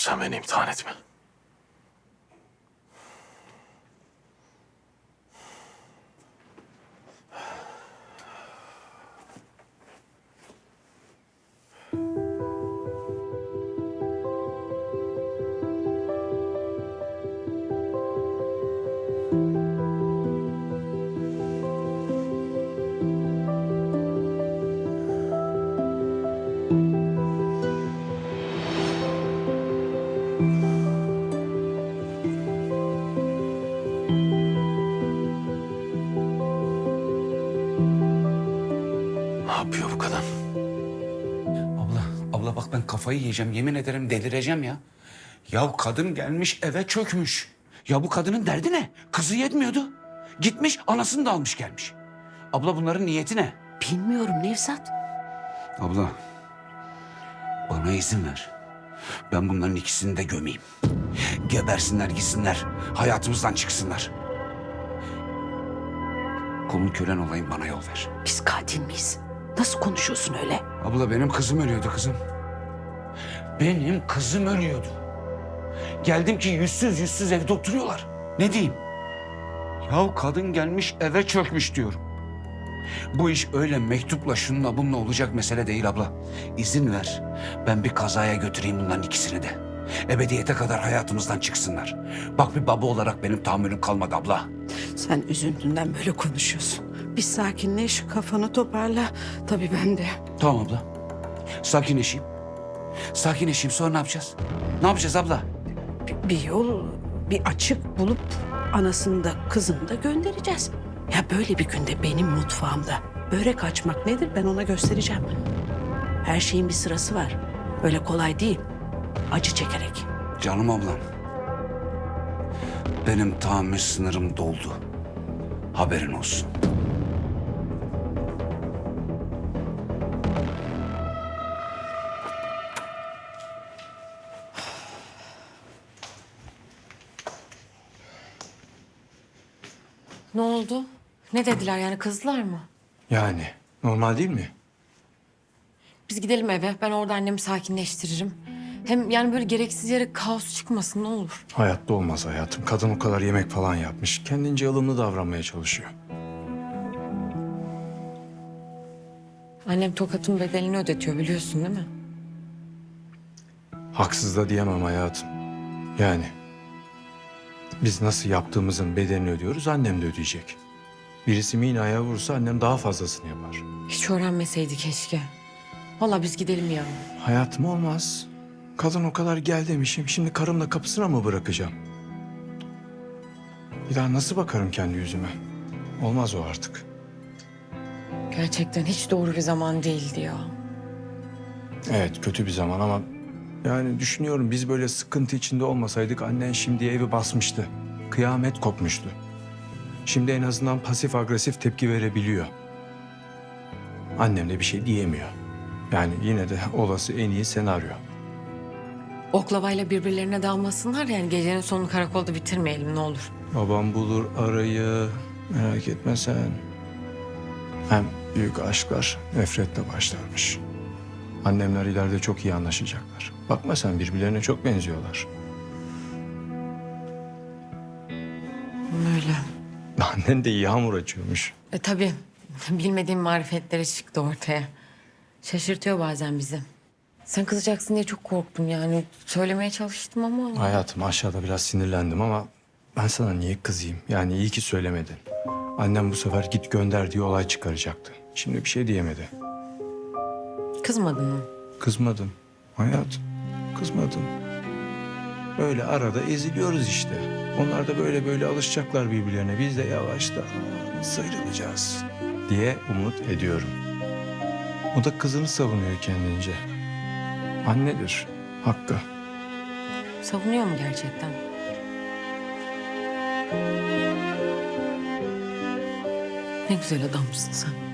sen beni imtihan etme. Yapıyor bu kadın? Abla, abla bak ben kafayı yiyeceğim. Yemin ederim delireceğim ya. Ya kadın gelmiş eve çökmüş. Ya bu kadının derdi ne? Kızı yetmiyordu. Gitmiş anasını da almış gelmiş. Abla bunların niyeti ne? Bilmiyorum Nevzat. Abla bana izin ver. Ben bunların ikisini de gömeyim. Gebersinler gitsinler. Hayatımızdan çıksınlar. Kolun kölen olayım bana yol ver. Biz katil miyiz? Nasıl konuşuyorsun öyle? Abla benim kızım ölüyordu kızım. Benim kızım ölüyordu. Geldim ki yüzsüz yüzsüz evde oturuyorlar. Ne diyeyim? Yahu kadın gelmiş eve çökmüş diyorum. Bu iş öyle mektupla şununla bununla olacak mesele değil abla. İzin ver. Ben bir kazaya götüreyim bunların ikisini de. Ebediyete kadar hayatımızdan çıksınlar. Bak bir baba olarak benim tahammülüm kalmadı abla. Sen üzüntünden böyle konuşuyorsun. Bir sakinleş, kafanı toparla. Tabii ben de. Tamam abla. Sakinleşeyim. Sakinleşeyim sonra ne yapacağız? Ne yapacağız abla? Bir, bir yol, bir açık bulup anasını da kızını da göndereceğiz. Ya böyle bir günde benim mutfağımda börek açmak nedir ben ona göstereceğim. Her şeyin bir sırası var. Öyle kolay değil. Acı çekerek. Canım ablam. Benim tahammül sınırım doldu. Haberin olsun. Ne oldu? Ne dediler yani kızdılar mı? Yani normal değil mi? Biz gidelim eve. Ben orada annemi sakinleştiririm. Hem yani böyle gereksiz yere kaos çıkmasın ne olur. Hayatta olmaz hayatım. Kadın o kadar yemek falan yapmış. Kendince ılımlı davranmaya çalışıyor. Annem tokatın bedelini ödetiyor biliyorsun değil mi? Haksız da diyemem hayatım. Yani biz nasıl yaptığımızın bedelini ödüyoruz annem de ödeyecek. Birisi minaya vursa annem daha fazlasını yapar. Hiç öğrenmeseydi keşke. Vallahi biz gidelim ya. Hayatım olmaz. Kadın o kadar gel demişim. Şimdi karımla kapısına mı bırakacağım? Bir daha nasıl bakarım kendi yüzüme? Olmaz o artık. Gerçekten hiç doğru bir zaman değildi ya. Evet kötü bir zaman ama yani düşünüyorum biz böyle sıkıntı içinde olmasaydık annen şimdi evi basmıştı. Kıyamet kopmuştu. Şimdi en azından pasif agresif tepki verebiliyor. Annem de bir şey diyemiyor. Yani yine de olası en iyi senaryo. Oklavayla birbirlerine dalmasınlar yani gecenin sonunu karakolda bitirmeyelim ne olur. Babam bulur arayı. Merak etme sen. Hem büyük aşklar nefretle başlarmış. Annemler ileride çok iyi anlaşacaklar. Bakma sen birbirlerine çok benziyorlar. Öyle. Annen de iyi hamur açıyormuş. E tabii bilmediğim marifetleri çıktı ortaya. Şaşırtıyor bazen bizi. Sen kızacaksın diye çok korktum yani. Söylemeye çalıştım ama... Hayatım aşağıda biraz sinirlendim ama ben sana niye kızayım? Yani iyi ki söylemedin. Annem bu sefer git gönder diye olay çıkaracaktı. Şimdi bir şey diyemedi. Kızmadın mı? Kızmadım. Hayat, kızmadım. Böyle arada eziliyoruz işte. Onlar da böyle böyle alışacaklar birbirlerine. Biz de yavaştan sıyrılacağız diye umut ediyorum. O da kızını savunuyor kendince. Annedir, hakkı. Savunuyor mu gerçekten? Ne güzel adamsın sen.